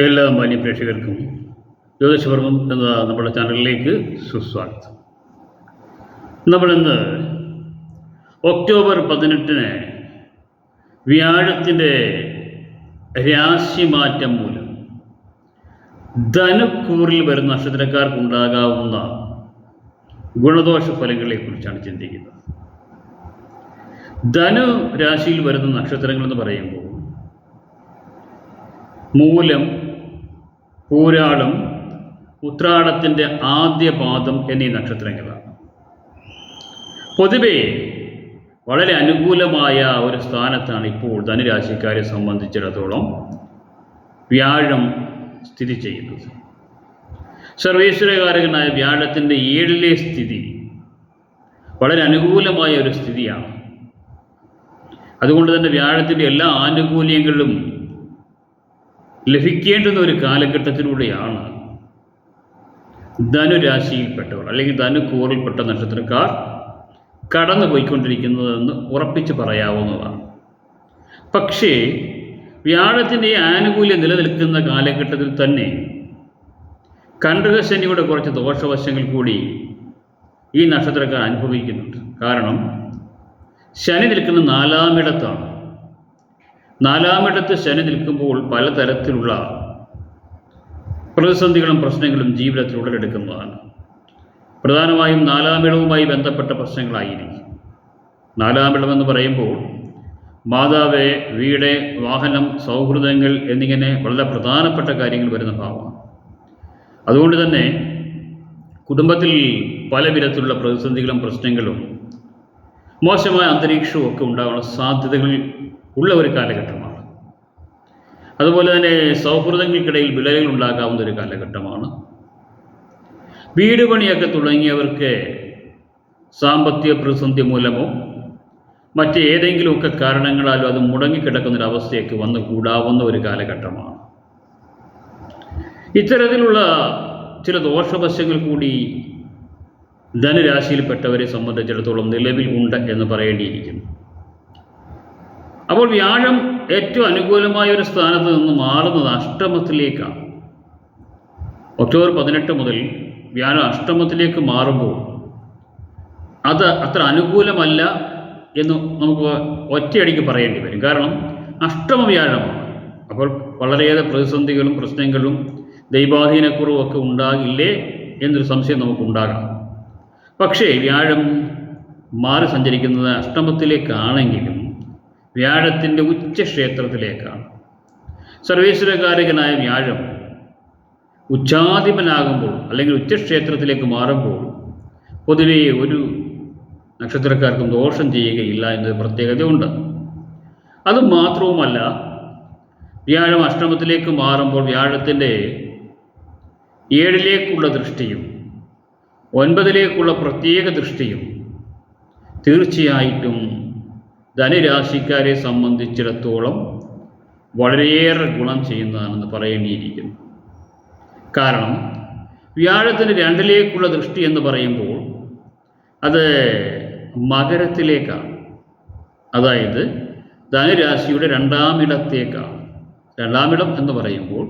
എല്ലാ മാന്യ പ്രേക്ഷകർക്കും ജ്യോതിഷപർമ്മം എന്ന നമ്മുടെ ചാനലിലേക്ക് സുസ്വാഗതം. നമ്മളിന്ന് ഒക്ടോബർ പതിനെട്ടിന് വ്യാഴത്തിന്റെ രാശിമാറ്റം മൂലം ധനുക്കൂറിൽ വരുന്ന നക്ഷത്രക്കാർക്കുണ്ടാകാവുന്ന ഗുണദോഷ ഫലങ്ങളെക്കുറിച്ചാണ് ചിന്തിക്കുന്നത്. ധനു രാശിയിൽ വരുന്ന നക്ഷത്രങ്ങൾ എന്ന് പറയുമ്പോൾ മൂലം പൂരാടം ഉത്രാടത്തിന്റെ ആദ്യ പാദം എന്നീ നക്ഷത്രങ്ങളാണ്. പൊതുവേ വളരെ അനുകൂലമായ ഒരു സ്ഥാനത്താണ് ഇപ്പോൾ ധനുരാശിക്കാരെ സംബന്ധിച്ചിടത്തോളം വ്യാഴം സ്ഥിതി ചെയ്യുന്നത്. സർവേശ്വരകാരകനായ വ്യാഴത്തിന്റെ ഏഴിലെ സ്ഥിതി വളരെ അനുകൂലമായ ഒരു സ്ഥിതിയാണ്. അതുകൊണ്ട് തന്നെ വ്യാഴത്തിന്റെ എല്ലാ ആനുകൂല്യങ്ങളും ലഭിക്കേണ്ടുന്ന ഒരു കാലഘട്ടത്തിലൂടെയാണ് ധനുരാശിയിൽപ്പെട്ടവർ അല്ലെങ്കിൽ ധനുക്കൂറിൽപ്പെട്ട നക്ഷത്രക്കാർ കടന്നു പോയിക്കൊണ്ടിരിക്കുന്നതെന്ന് ഉറപ്പിച്ച് പറയാവുന്നതാണ്. പക്ഷേ വ്യാഴത്തിന്റെ ആനുകൂല്യം നിലനിൽക്കുന്ന കാലഘട്ടത്തിൽ തന്നെ കണ്ടകശനിയുടെ കുറച്ച് ദോഷവശങ്ങൾ കൂടി ഈ നക്ഷത്രക്കാർ അനുഭവിക്കുന്നുണ്ട്. കാരണം ശനി നിൽക്കുന്ന നാലാമിടത്താണ് നാലാമിടത്ത് ശനി നിൽക്കുമ്പോൾ പലതരത്തിലുള്ള പ്രതിസന്ധികളും പ്രശ്നങ്ങളും ജീവിതത്തിൽ ഉടലെടുക്കുന്നതാണ്. പ്രധാനമായും നാലാമിടവുമായി ബന്ധപ്പെട്ട പ്രശ്നങ്ങളായിരിക്കും. നാലാമിടം എന്ന് പറയുമ്പോൾ മാതാവ് വീട് വാഹനം സൗഹൃദങ്ങൾ എന്നിങ്ങനെ വളരെ പ്രധാനപ്പെട്ട കാര്യങ്ങൾ വരുന്ന ഭാവമാണ്. അതുകൊണ്ട് തന്നെ കുടുംബത്തിൽ പല വിധത്തിലുള്ള പ്രതിസന്ധികളും പ്രശ്നങ്ങളും മോശമായ അന്തരീക്ഷവും ഒക്കെ ഉണ്ടാകാനുള്ള സാധ്യതകൾ ഉള്ള ഒരു കാലഘട്ടമാണ്. അതുപോലെ തന്നെ സൗഹൃദങ്ങൾക്കിടയിൽ വിള്ളലുകൾ ഉണ്ടാകാവുന്ന ഒരു കാലഘട്ടമാണ്. വീട് പണിയൊക്കെ തുടങ്ങിയവർക്ക് സാമ്പത്തിക പ്രതിസന്ധി മൂലമോ മറ്റ് ഏതെങ്കിലുമൊക്കെ കാരണങ്ങളാലും അത് മുടങ്ങിക്കിടക്കുന്നൊരവസ്ഥയൊക്കെ വന്ന് കൂടാവുന്ന ഒരു കാലഘട്ടമാണ്. ഇത്തരത്തിലുള്ള ചില ദോഷവശങ്ങൾ കൂടി ധനുരാശിയിൽപ്പെട്ടവരെ സംബന്ധിച്ചിടത്തോളം നിലവിൽ ഉണ്ട് എന്ന് പറയേണ്ടിയിരിക്കുന്നു. അപ്പോൾ വ്യാഴം ഏറ്റവും അനുകൂലമായ ഒരു സ്ഥാനത്ത് നിന്ന് മാറുന്നത് അഷ്ടമത്തിലേക്കാണ് ഒക്ടോബർ പതിനെട്ട് മുതൽ വ്യാഴം അഷ്ടമത്തിലേക്ക് മാറുമ്പോൾ അത് അത്ര അനുകൂലമല്ല എന്ന് നമുക്ക് ഒറ്റയടിക്ക് പറയേണ്ടി വരും. കാരണം അഷ്ടമ വ്യാഴമാണ്. അപ്പോൾ വളരെയേറെ പ്രതിസന്ധികളും പ്രശ്നങ്ങളും ദൈവാധീനക്കുറവും ഒക്കെ ഉണ്ടാകില്ലേ എന്നൊരു സംശയം നമുക്കുണ്ടാകാം പക്ഷേ വ്യാഴം മാറി സഞ്ചരിക്കുന്നത് അഷ്ടമത്തിലേക്കാണെങ്കിലും വ്യാഴത്തിന്റെ ഉച്ചക്ഷേത്രത്തിലേക്കാണ്. സർവേശ്വരകാരകനായ വ്യാഴം ഉച്ചാധിപനാകുമ്പോൾ അല്ലെങ്കിൽ ഉച്ചക്ഷേത്രത്തിലേക്ക് മാറുമ്പോൾ പൊതുവെ ഒരു നക്ഷത്രക്കാർക്കും ദോഷം ചെയ്യുകയില്ല എന്നൊരു പ്രത്യേകതയുണ്ട്. അത് അതുമാത്രവുമല്ല വ്യാഴം അഷ്ടമത്തിലേക്ക് മാറുമ്പോൾ വ്യാഴത്തിന്റെ ഏഴിലേക്കുള്ള ദൃഷ്ടിയും ഒൻപതിലേക്കുള്ള പ്രത്യേക ദൃഷ്ടിയും തീർച്ചയായിട്ടും ധനുരാശിക്കാരെ സംബന്ധിച്ചിടത്തോളം വളരെയേറെ ഗുണം ചെയ്യുന്നതാണെന്ന് പറയേണ്ടിയിരിക്കുന്നു. കാരണം വ്യാഴത്തിന് രണ്ടിലേക്കുള്ള ദൃഷ്ടി എന്ന് പറയുമ്പോൾ അത് മകരത്തിലേക്കാണ്. അതായത് ധനുരാശിയുടെ രണ്ടാമിടത്തേക്കാണ് രണ്ടാമിടം എന്ന് പറയുമ്പോൾ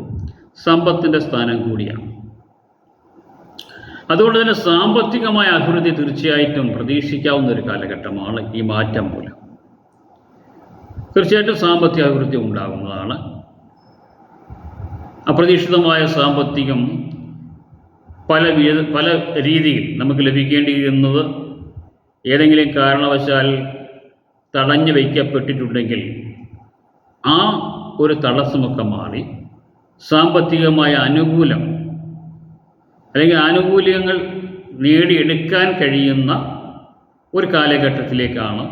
സമ്പത്തിന്റെ സ്ഥാനം കൂടിയാണ്. അതുകൊണ്ട് തന്നെ സാമ്പത്തികമായ അഭിവൃദ്ധി തീർച്ചയായിട്ടും പ്രതീക്ഷിക്കാവുന്ന ഒരു കാലഘട്ടമാണ് ഈ മാറ്റം മൂലം. തീർച്ചയായിട്ടും സാമ്പത്തിക അഭിവൃദ്ധി ഉണ്ടാകുന്നതാണ്. അപ്രതീക്ഷിതമായ സാമ്പത്തികം പല പല രീതിയിൽ നമുക്ക് ലഭിക്കേണ്ടിയിരുന്നത് ഏതെങ്കിലും കാരണവശാൽ തടഞ്ഞു വയ്ക്കപ്പെട്ടിട്ടുണ്ടെങ്കിൽ ആ ഒരു തടസ്സമൊക്കെ മാറി. സാമ്പത്തികമായ അനുകൂലം അല്ലെങ്കിൽ ആനുകൂല്യങ്ങൾ നേടിയെടുക്കാൻ കഴിയുന്ന ഒരു കാലഘട്ടത്തിലേക്കാണ്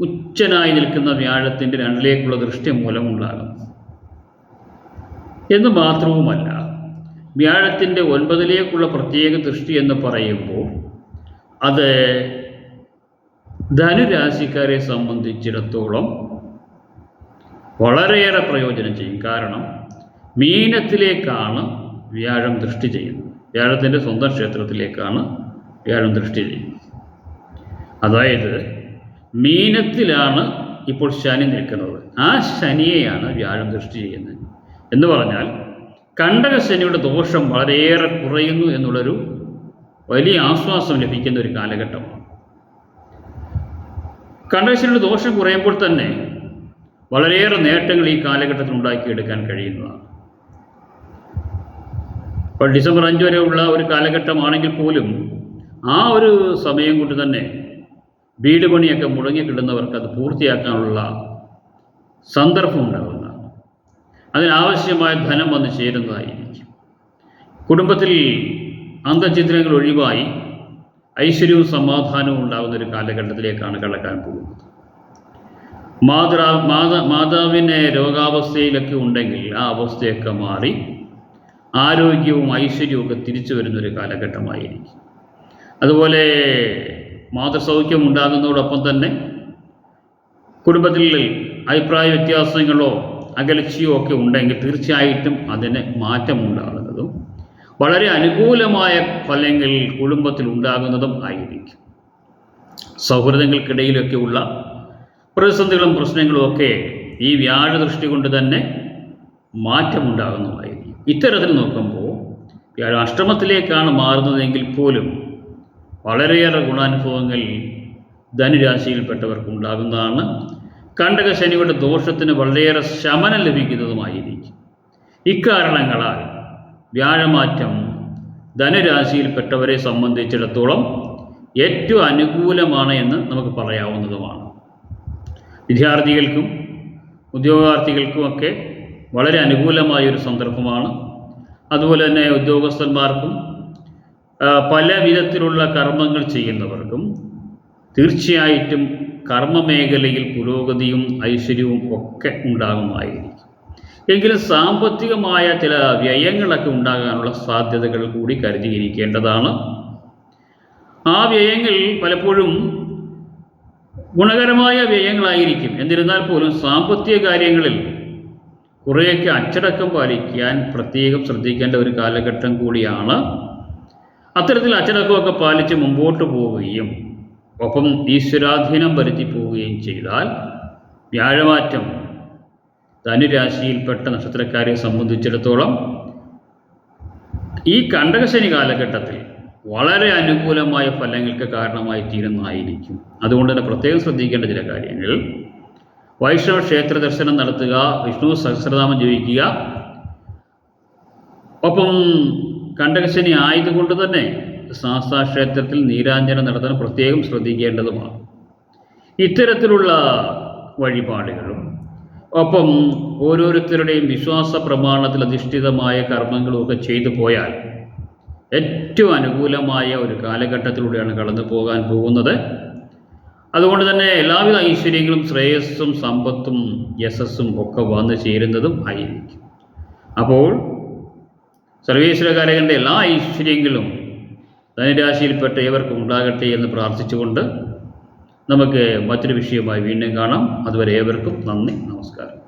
ഉച്ചനായി നിൽക്കുന്ന വ്യാഴത്തിന്റെ രണ്ടിലേക്കുള്ള ദൃഷ്ടി മൂലമുണ്ടാകും എന്ന് മാത്രവുമല്ല വ്യാഴത്തിന്റെ ഒൻപതിലേക്കുള്ള പ്രത്യേക ദൃഷ്ടി എന്ന് പറയുമ്പോൾ അത് ധനുരാശിക്കാരെ സംബന്ധിച്ചിടത്തോളം വളരെയേറെ പ്രയോജനം ചെയ്യും. കാരണം മീനത്തിലേക്കാണ് വ്യാഴം ദൃഷ്ടി ചെയ്യുന്നത്. വ്യാഴത്തിന്റെ സ്വന്തം ക്ഷേത്രത്തിലേക്കാണ് വ്യാഴം ദൃഷ്ടി ചെയ്യുന്നത്. അതായത് മീനത്തിലാണ് ഇപ്പോൾ ശനി നിൽക്കുന്നത്. ആ ശനിയെയാണ് വ്യാഴം ദൃഷ്ടി ചെയ്യുന്നത്. എന്ന് പറഞ്ഞാൽ കണ്ടകശനിയുടെ ദോഷം വളരെയേറെ കുറയുന്നു എന്നുള്ളൊരു വലിയ ആശ്വാസം ലഭിക്കുന്ന ഒരു കാലഘട്ടമാണ്. കണ്ടകശനിയുടെ ദോഷം കുറയുമ്പോൾ തന്നെ വളരെയേറെ നേട്ടങ്ങൾ ഈ കാലഘട്ടത്തിൽ ഉണ്ടാക്കിയെടുക്കാൻ കഴിയുന്നതാണ്. ഇപ്പോൾ ഡിസംബർ അഞ്ച് ഉള്ള ഒരു കാലഘട്ടമാണെങ്കിൽ പോലും ആ ഒരു സമയം കൊണ്ട് തന്നെ വീട് പണിയൊക്കെ മുടങ്ങിക്കിടുന്നവർക്ക് അത് പൂർത്തിയാക്കാനുള്ള സന്ദർഭം ഉണ്ടാകുന്നതാണ് അതിനാവശ്യമായ ധനം വന്ന് ചേരുന്നതായിരിക്കും. കുടുംബത്തിൽ അന്തചിത്രങ്ങൾ ഒഴിവായി ഐശ്വര്യവും സമാധാനവും ഉണ്ടാകുന്ന ഒരു കാലഘട്ടത്തിലേക്കാണ് കടക്കാൻ പോകുന്നത്. മാതൃ മാതാ മാതാവിനെ രോഗാവസ്ഥയിലൊക്കെ ഉണ്ടെങ്കിൽ ആ അവസ്ഥയൊക്കെ മാറി ആരോഗ്യവും ഐശ്വര്യവും ഒക്കെ തിരിച്ചു വരുന്നൊരു കാലഘട്ടമായിരിക്കും. അതുപോലെ മാതൃസൗഖ്യം ഉണ്ടാകുന്നതോടൊപ്പം തന്നെ കുടുംബത്തിൽ അഭിപ്രായ വ്യത്യാസങ്ങളോ അകലച്ചിയോ ഒക്കെ ഉണ്ടെങ്കിൽ തീർച്ചയായിട്ടും അതിന് മാറ്റമുണ്ടാകുന്നതും വളരെ അനുകൂലമായ ഫലങ്ങൾ കുടുംബത്തിൽ ഉണ്ടാകുന്നതും ആയിരിക്കും. സൗഹൃദങ്ങൾക്കിടയിലൊക്കെയുള്ള പ്രതിസന്ധികളും പ്രശ്നങ്ങളും ഒക്കെ ഈ വ്യാഴ ദൃഷ്ടി കൊണ്ട് തന്നെ മാറ്റമുണ്ടാകുന്നതായിരിക്കും. ഇത്തരത്തിൽ നോക്കുമ്പോൾ വ്യാഴം അഷ്ടമത്തിലേക്കാണ് മാറുന്നതെങ്കിൽ പോലും വളരെയേറെ ഗുണാനുഭവങ്ങൾ ധനുരാശിയിൽപ്പെട്ടവർക്ക് ഉണ്ടാകുന്നതാണ് കണ്ടക ശനിയുടെ ദോഷത്തിന് വളരെയേറെ ശമനം ലഭിക്കുന്നതുമായിരിക്കും. ഇക്കാരണങ്ങളാൽ വ്യാഴമാറ്റം ധനുരാശിയിൽപ്പെട്ടവരെ സംബന്ധിച്ചിടത്തോളം ഏറ്റവും അനുകൂലമാണ് എന്ന് നമുക്ക് പറയാവുന്നതുമാണ്. വിദ്യാർത്ഥികൾക്കും ഉദ്യോഗാർത്ഥികൾക്കുമൊക്കെ വളരെ അനുകൂലമായ ഒരു സന്ദർഭമാണ്. അതുപോലെ തന്നെ ഉദ്യോഗസ്ഥന്മാർക്കും പല വിധത്തിലുള്ള കർമ്മങ്ങൾ ചെയ്യുന്നവർക്കും തീർച്ചയായിട്ടും കർമ്മമേഖലയിൽ പുരോഗതിയും ഐശ്വര്യവും ഒക്കെ ഉണ്ടാകുമായിരിക്കും. എങ്കിലും സാമ്പത്തികമായ ചില വ്യയങ്ങളൊക്കെ ഉണ്ടാകാനുള്ള സാധ്യതകൾ കൂടി കരുതിയിരിക്കേണ്ടതാണ്. ആ വ്യയങ്ങൾ പലപ്പോഴും ഗുണകരമായ വ്യയങ്ങളായിരിക്കും. എന്നിരുന്നാൽ പോലും സാമ്പത്തിക കാര്യങ്ങളിൽ കുറേയൊക്കെ അച്ചടക്കം പാലിക്കാൻ പ്രത്യേകം ശ്രദ്ധിക്കേണ്ട ഒരു കാലഘട്ടം കൂടിയാണ് അത്തരത്തിൽ അച്ചടക്കമൊക്കെ പാലിച്ച് മുമ്പോട്ട് പോവുകയും ഒപ്പം ഈശ്വരാധീനം വരുത്തി പോവുകയും ചെയ്താൽ വ്യാഴമാറ്റം ധനുരാശിയിൽപ്പെട്ട നക്ഷത്രക്കാരെ സംബന്ധിച്ചിടത്തോളം ഈ കണ്ടകശനി കാലഘട്ടത്തിൽ വളരെ അനുകൂലമായ ഫലങ്ങൾക്ക് കാരണമായി തീരുന്നതായിരിക്കും. അതുകൊണ്ട് തന്നെ പ്രത്യേകം ശ്രദ്ധിക്കേണ്ട ചില കാര്യങ്ങൾ. വൈഷ്ണവ ക്ഷേത്ര ദർശനം നടത്തുക വിഷ്ണു സഹസ്രനാമം ജപിക്കുക. ഒപ്പം കണ്ടകശനി ആയതുകൊണ്ട് തന്നെ ക്ഷേത്രത്തിൽ നീരാഞ്ജനം നടത്താൻ പ്രത്യേകം ശ്രദ്ധിക്കേണ്ടതുമാണ്. ഇത്തരത്തിലുള്ള വഴിപാടുകളും ഒപ്പം ഓരോരുത്തരുടെയും വിശ്വാസ പ്രമാണത്തിൽ അധിഷ്ഠിതമായ കർമ്മങ്ങളും ഒക്കെ ചെയ്തു പോയാൽ ഏറ്റവും അനുകൂലമായ ഒരു കാലഘട്ടത്തിലൂടെയാണ് കടന്നു പോകാൻ പോകുന്നത്. അതുകൊണ്ട് തന്നെ എല്ലാവിധ ഐശ്വര്യങ്ങളും ശ്രേയസ്സും സമ്പത്തും യശസ്സും ഒക്കെ വന്നു ചേരുന്നതും ആയിരിക്കും. അപ്പോൾ സർവേശ്വരകാരകന്റെ എല്ലാ ഐശ്വര്യങ്ങളും ധനുരാശിയിൽപ്പെട്ട ഏവർക്കും ഉണ്ടാകട്ടെ എന്ന് പ്രാർത്ഥിച്ചുകൊണ്ട് നമുക്ക് മറ്റൊരു വിഷയമായി വീണ്ടും കാണാം. അതുവരെ ഏവർക്കും നന്ദി നമസ്കാരം.